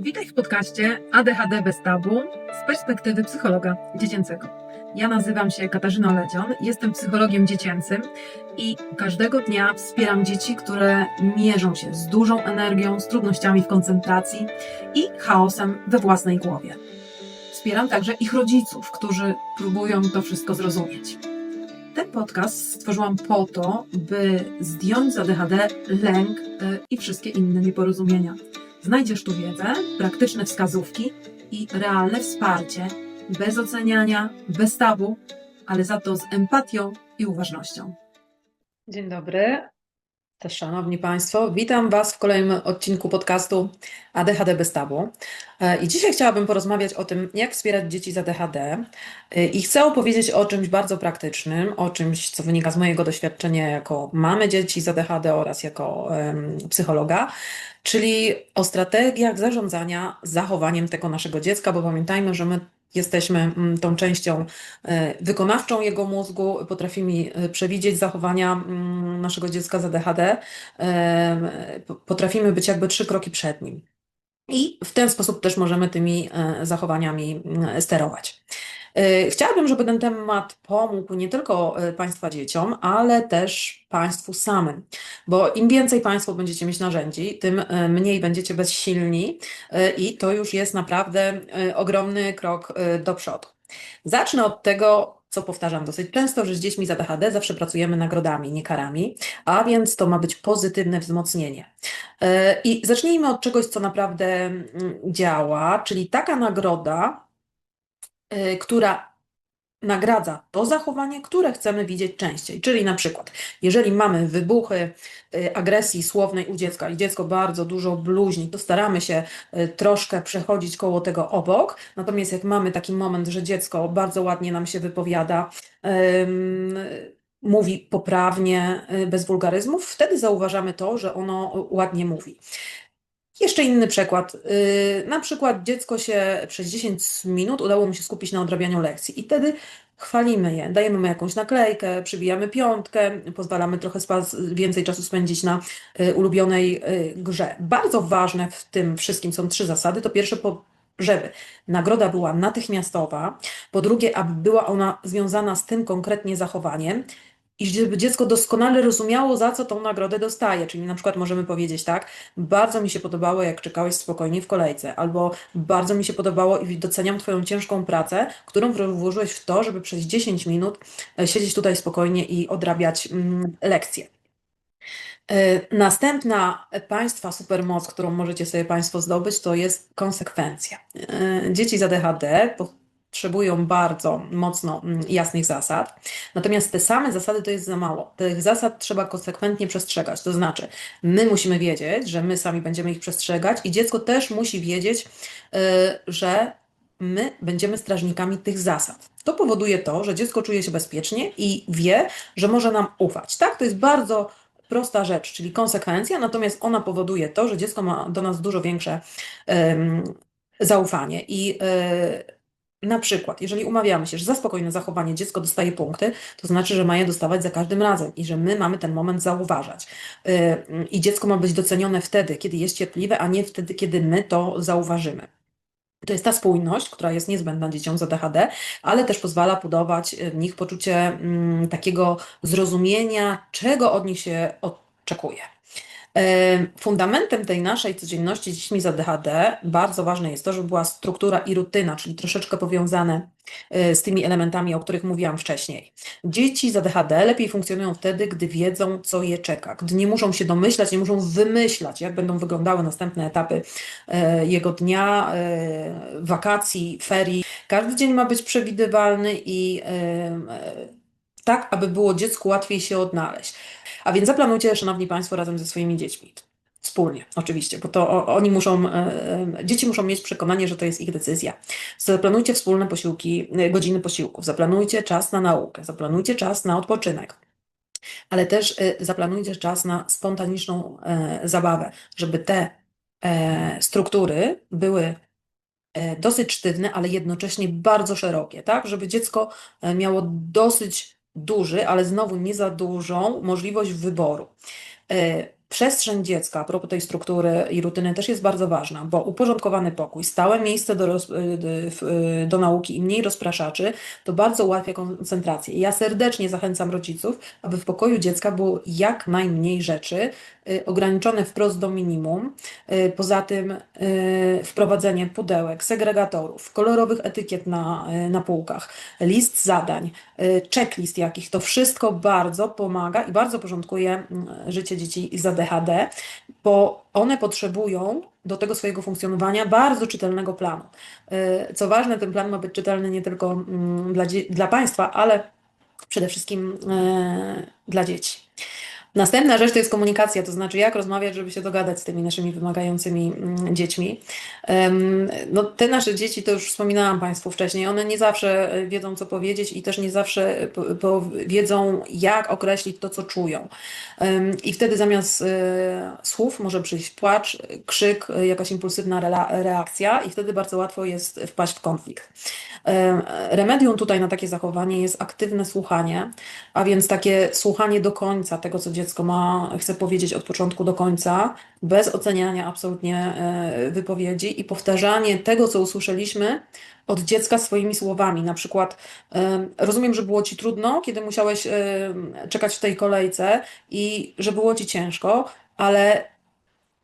Witaj w podcaście ADHD bez tabu z perspektywy psychologa dziecięcego. Ja nazywam się Katarzyna Ledzion, jestem psychologiem dziecięcym i każdego dnia wspieram dzieci, które mierzą się z dużą energią, z trudnościami w koncentracji i chaosem we własnej głowie. Wspieram także ich rodziców, którzy próbują to wszystko zrozumieć. Ten podcast stworzyłam po to, by zdjąć z ADHD lęk y, i wszystkie inne nieporozumienia. Znajdziesz tu wiedzę, praktyczne wskazówki i realne wsparcie, bez oceniania, bez tabu, ale za to z empatią i uważnością. Dzień dobry, szanowni Państwo. Witam Was w kolejnym odcinku podcastu ADHD bez tabu. E, I dzisiaj chciałabym porozmawiać o tym, jak wspierać dzieci z ADHD. E, I chcę opowiedzieć o czymś bardzo praktycznym, o czymś, co wynika z mojego doświadczenia jako mamy dzieci z ADHD oraz jako em, psychologa, czyli o strategiach zarządzania zachowaniem tego naszego dziecka, bo pamiętajmy, że my jesteśmy mm, tą częścią e, wykonawczą jego mózgu, potrafimy e, przewidzieć zachowania mm, naszego dziecka z ADHD, e, potrafimy być jakby trzy kroki przed nim. I w ten sposób też możemy tymi zachowaniami mm, sterować. E, Chciałabym, żeby ten temat pomógł nie tylko e, Państwa dzieciom, ale też Państwu samym, bo im więcej Państwo będziecie mieć narzędzi, tym e, mniej będziecie bezsilni i to już jest naprawdę ogromny krok do przodu. Zacznę od tego, co powtarzam dosyć często, że z dziećmi z ADHD zawsze pracujemy nagrodami, nie karami, a więc to ma być pozytywne wzmocnienie. I zacznijmy od czegoś, co naprawdę mm, działa, czyli taka nagroda, która nagradza to zachowanie, które chcemy widzieć częściej. Czyli na przykład, jeżeli mamy wybuchy e, agresji słownej u dziecka i dziecko bardzo dużo bluźni, to staramy się e, troszkę przechodzić koło tego obok. Natomiast jak mamy taki moment, że dziecko bardzo ładnie nam się wypowiada, mówi poprawnie, bez wulgaryzmów, wtedy zauważamy to, że ono ładnie mówi. Jeszcze inny przykład. Yy, na przykład dziecko się przez 10 minut udało mu się skupić na odrabianiu lekcji i wtedy chwalimy je, dajemy mu jakąś naklejkę, przybijamy piątkę, pozwalamy trochę więcej czasu spędzić na y, ulubionej y, grze. Bardzo ważne w tym wszystkim są trzy zasady. To pierwsze, żeby nagroda była natychmiastowa, po drugie, aby była ona związana z tym konkretnie zachowaniem i żeby dziecko doskonale rozumiało, za co tą nagrodę dostaje. Czyli na przykład możemy powiedzieć tak, bardzo mi się podobało, jak czekałeś spokojnie w kolejce, albo bardzo mi się podobało i doceniam Twoją ciężką pracę, którą włożyłeś w to, żeby przez 10 minut e, siedzieć tutaj spokojnie i odrabiać mm, lekcje. E, Następna Państwa supermoc, którą możecie sobie Państwo zdobyć, to jest konsekwencja. E, Dzieci z ADHD potrzebują bardzo mocno mm, jasnych zasad, natomiast te same zasady to jest za mało. Tych zasad trzeba konsekwentnie przestrzegać. To znaczy, my musimy wiedzieć, że my sami będziemy ich przestrzegać, i dziecko też musi wiedzieć, y, że my będziemy strażnikami tych zasad. To powoduje to, że dziecko czuje się bezpiecznie i wie, że może nam ufać. Tak, to jest bardzo prosta rzecz, czyli konsekwencja, natomiast ona powoduje to, że dziecko ma do nas dużo większe em, zaufanie. I y, na przykład, jeżeli umawiamy się, że za spokojne zachowanie dziecko dostaje punkty, to znaczy, że ma je dostawać za każdym razem i że my mamy ten moment zauważać. Y, I dziecko ma być docenione wtedy, kiedy jest cierpliwe, a nie wtedy, kiedy my to zauważymy. To jest ta spójność, która jest niezbędna dzieciom z ADHD, ale też pozwala budować w nich poczucie mm, takiego zrozumienia, czego od nich się oczekuje. Em, Fundamentem tej naszej codzienności z dziećmi z ADHD bardzo ważne jest to, żeby była struktura i rutyna, czyli troszeczkę powiązane e, z tymi elementami, o których mówiłam wcześniej. Dzieci z ADHD lepiej funkcjonują wtedy, gdy wiedzą, co je czeka, gdy nie muszą się domyślać, nie muszą wymyślać, jak będą wyglądały następne etapy e, jego dnia, e, wakacji, ferii. Każdy dzień ma być przewidywalny i tak, aby było dziecku łatwiej się odnaleźć. A więc zaplanujcie, szanowni Państwo, razem ze swoimi dziećmi. Wspólnie, oczywiście, bo to oni muszą, e, e, dzieci muszą mieć przekonanie, że to jest ich decyzja. Zaplanujcie wspólne posiłki, e, godziny posiłków, zaplanujcie czas na naukę, zaplanujcie czas na odpoczynek. Ale też zaplanujcie czas na spontaniczną zabawę, żeby te struktury były dosyć sztywne, ale jednocześnie bardzo szerokie, tak? Żeby dziecko miało dosyć duży, ale znowu nie za dużą możliwość wyboru. Przestrzeń dziecka, a propos tej struktury i rutyny, też jest bardzo ważna, bo uporządkowany pokój, stałe miejsce do, roz, y, y, do nauki i mniej rozpraszaczy, to bardzo ułatwia koncentrację. I Ja serdecznie zachęcam rodziców, aby w pokoju dziecka było jak najmniej rzeczy, y, ograniczone wprost do minimum. Y, Poza tym y, wprowadzenie pudełek, segregatorów, kolorowych etykiet na, y, na półkach, list zadań, y, checklist jakich, to wszystko bardzo pomaga i bardzo porządkuje mm, życie dzieci z ADHD, bo one potrzebują do tego swojego funkcjonowania bardzo czytelnego planu. Y, Co ważne, ten plan ma być czytelny nie tylko mm, dla, dla państwa, ale przede wszystkim y, dla dzieci. Następna rzecz to jest komunikacja, to znaczy jak rozmawiać, żeby się dogadać z tymi naszymi wymagającymi mm, dziećmi. No, te nasze dzieci, to już wspominałam Państwu wcześniej, one nie zawsze e, wiedzą, co powiedzieć i też nie zawsze e, wiedzą, jak określić to, co czują. I wtedy zamiast e, słów może przyjść płacz, krzyk, jakaś impulsywna reakcja i wtedy bardzo łatwo jest wpaść w konflikt. Em, Remedium tutaj na takie zachowanie jest aktywne słuchanie, a więc takie słuchanie do końca tego, co dziecko ma, chce powiedzieć od początku do końca, bez oceniania absolutnie e, wypowiedzi i powtarzanie tego, co usłyszeliśmy od dziecka swoimi słowami. Na przykład, em, rozumiem, że było ci trudno, kiedy musiałeś em, czekać w tej kolejce i że było ci ciężko, ale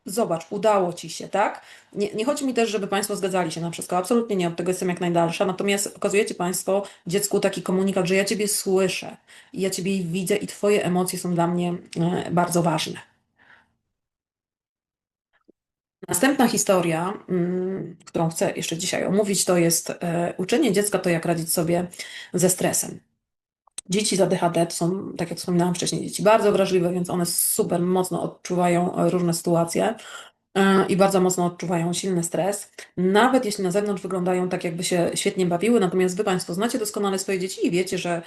zobacz, udało ci się, tak? Nie, nie chodzi mi też, żeby Państwo zgadzali się na wszystko, absolutnie nie, od tego jestem jak najdalsza, natomiast okazujecie Państwo dziecku taki komunikat, że ja Ciebie słyszę, ja Ciebie widzę i Twoje emocje są dla mnie e, bardzo ważne. Następna historia, mm, którą chcę jeszcze dzisiaj omówić, to jest e, uczenie dziecka to, jak radzić sobie ze stresem. Dzieci z ADHD to są, tak jak wspominałam wcześniej, dzieci bardzo wrażliwe, więc one super mocno odczuwają e, różne sytuacje e, i bardzo mocno odczuwają silny stres. Nawet jeśli na zewnątrz wyglądają tak, jakby się świetnie bawiły, natomiast Wy Państwo znacie doskonale swoje dzieci i wiecie, że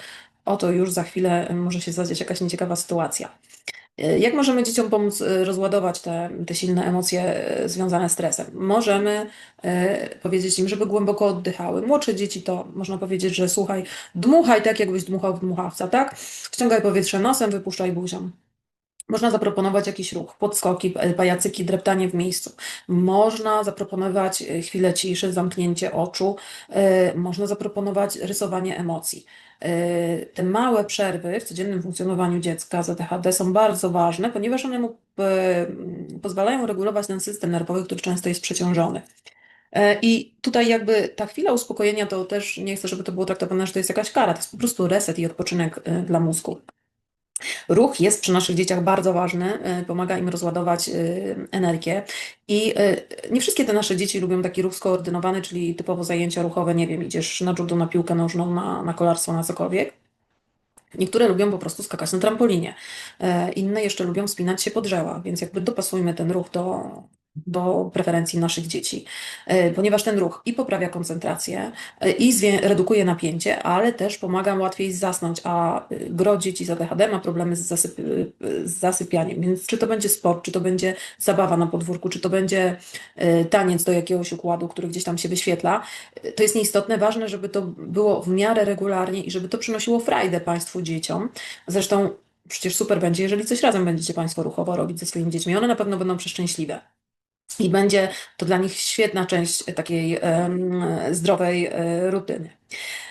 oto już za chwilę e, może się zadziać jakaś nieciekawa sytuacja. E, Jak możemy dzieciom pomóc e, rozładować te, te silne emocje e, związane z stresem? Możemy powiedzieć im, żeby głęboko oddychały. Młodsze dzieci to można powiedzieć, że słuchaj, dmuchaj tak, jakbyś dmuchał w dmuchawca, tak? Ściągaj powietrze nosem, wypuszczaj buzią. Można zaproponować jakiś ruch, podskoki, e, pajacyki, dreptanie w miejscu. Można zaproponować e, chwilę ciszy, zamknięcie oczu. E, Można zaproponować rysowanie emocji. Te małe przerwy w codziennym funkcjonowaniu dziecka z ADHD są bardzo ważne, ponieważ one mu pozwalają regulować ten system nerwowy, który często jest przeciążony. I tutaj jakby ta chwila uspokojenia to też nie chcę, żeby to było traktowane, że to jest jakaś kara, to jest po prostu reset i odpoczynek dla mózgu. Ruch jest przy naszych dzieciach bardzo ważny, y, pomaga im rozładować y, energię. I y, nie wszystkie te nasze dzieci lubią taki ruch skoordynowany, czyli typowo zajęcia ruchowe, nie wiem, idziesz na judo, na piłkę nożną, na, na kolarstwo, na cokolwiek. Niektóre lubią po prostu skakać na trampolinie, e, inne jeszcze lubią wspinać się po drzewach, więc jakby dopasujmy ten ruch do, do preferencji naszych dzieci, E, ponieważ ten ruch i poprawia koncentrację, e, i redukuje napięcie, ale też pomaga łatwiej zasnąć, a y, gro dzieci z ADHD ma problemy z, zasyp z zasypianiem, więc czy to będzie sport, czy to będzie zabawa na podwórku, czy to będzie taniec do jakiegoś układu, który gdzieś tam się wyświetla, to jest nieistotne, ważne, żeby to było w miarę regularnie i żeby to przynosiło frajdę Państwu dzieciom. Zresztą przecież super będzie, jeżeli coś razem będziecie Państwo ruchowo robić ze swoimi dziećmi, one na pewno będą przeszczęśliwe. I będzie to dla nich świetna część takiej zdrowej e, rutyny.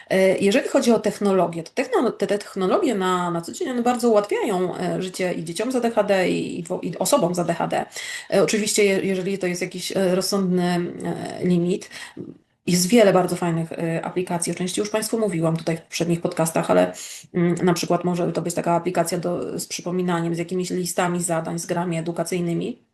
E, Jeżeli chodzi o technologię, to te te technologie na, na co dzień one bardzo ułatwiają e, życie i dzieciom z ADHD i, i, osobom z ADHD. Oczywiście, je- jeżeli to jest jakiś rozsądny limit, jest wiele bardzo fajnych aplikacji. O części już Państwu mówiłam tutaj w poprzednich podcastach, ale mm, na przykład może to być taka aplikacja do, z przypominaniem, z jakimiś listami zadań, z grami edukacyjnymi.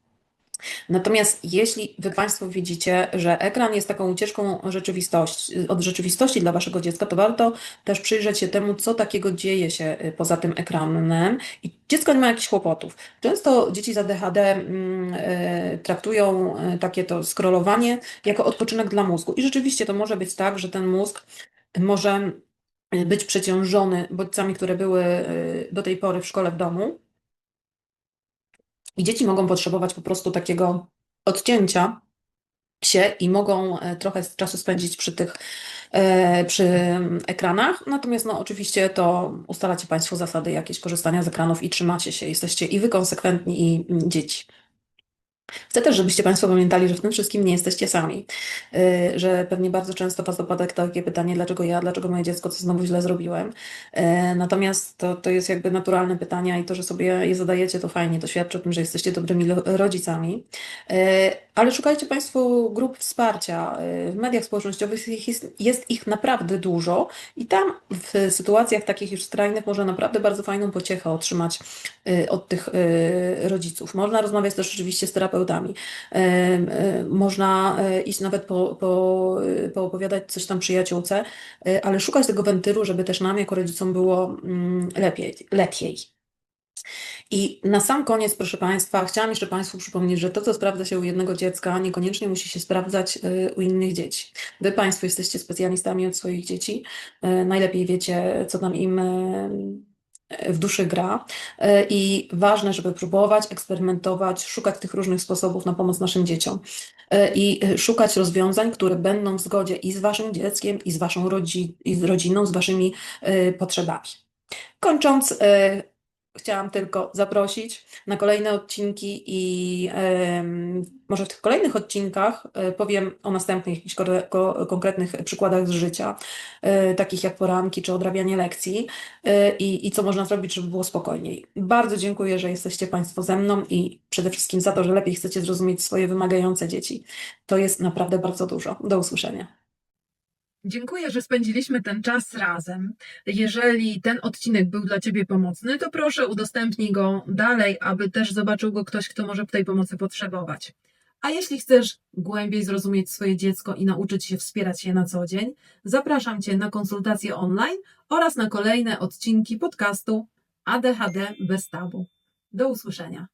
Natomiast jeśli Wy Państwo widzicie, że ekran jest taką ucieczką rzeczywistości, od rzeczywistości dla Waszego dziecka, to warto też przyjrzeć się temu, co takiego dzieje się y, poza tym ekranem i dziecko nie ma jakichś kłopotów. Często dzieci z ADHD mm, y, traktują y, takie to scrollowanie jako odpoczynek dla mózgu i rzeczywiście to może być tak, że ten mózg może być przeciążony bodźcami, które były do tej pory w szkole, w domu. I dzieci mogą potrzebować po prostu takiego odcięcia się i mogą e, trochę czasu spędzić przy tych e, przy mm, ekranach. Natomiast no, oczywiście to ustalacie Państwo zasady jakieś korzystania z ekranów i trzymacie się. Jesteście i wy konsekwentni, i mm, dzieci. Chcę też, żebyście Państwo pamiętali, że w tym wszystkim nie jesteście sami. Yy, Że pewnie bardzo często Was dopada takie pytanie, dlaczego ja, dlaczego moje dziecko, co znowu źle zrobiłem. Yy, Natomiast to, to jest jakby naturalne pytania i to, że sobie je zadajecie, to fajnie, to świadczy o tym, że jesteście dobrymi rodzicami. Yy, Ale szukajcie Państwo grup wsparcia. W mediach społecznościowych jest, ich naprawdę dużo i tam w sytuacjach takich już skrajnych można naprawdę bardzo fajną pociechę otrzymać y, od tych y, rodziców. Można rozmawiać też oczywiście z terapeutami. Em, y, Można y, iść nawet po, po, poopowiadać coś tam przyjaciółce, ale szukać tego wentylu, żeby też nam jako rodzicom było mm, lepiej. lepiej. I na sam koniec, proszę Państwa, chciałam jeszcze Państwu przypomnieć, że to, co sprawdza się u jednego dziecka, niekoniecznie musi się sprawdzać u innych dzieci. Wy Państwo jesteście specjalistami od swoich dzieci, najlepiej wiecie, co tam im w duszy gra. Y, I ważne, żeby próbować, eksperymentować, szukać tych różnych sposobów na pomoc naszym dzieciom. Y, I y, szukać rozwiązań, które będą w zgodzie i z Waszym dzieckiem, i z Waszą rodzi- i z rodziną, z Waszymi potrzebami. Kończąc, chciałam tylko zaprosić na kolejne odcinki i może w tych kolejnych odcinkach e, powiem o następnych jakichś ko- konkretnych przykładach z życia, e, takich jak poranki czy odrabianie lekcji e, i co można zrobić, żeby było spokojniej. Bardzo dziękuję, że jesteście Państwo ze mną i przede wszystkim za to, że lepiej chcecie zrozumieć swoje wymagające dzieci. To jest naprawdę bardzo dużo. Do usłyszenia. Dziękuję, że spędziliśmy ten czas razem. Jeżeli ten odcinek był dla Ciebie pomocny, to proszę udostępnij go dalej, aby też zobaczył go ktoś, kto może tej pomocy potrzebować. A jeśli chcesz głębiej zrozumieć swoje dziecko i nauczyć się wspierać je na co dzień, zapraszam Cię na konsultacje online oraz na kolejne odcinki podcastu ADHD bez tabu. Do usłyszenia.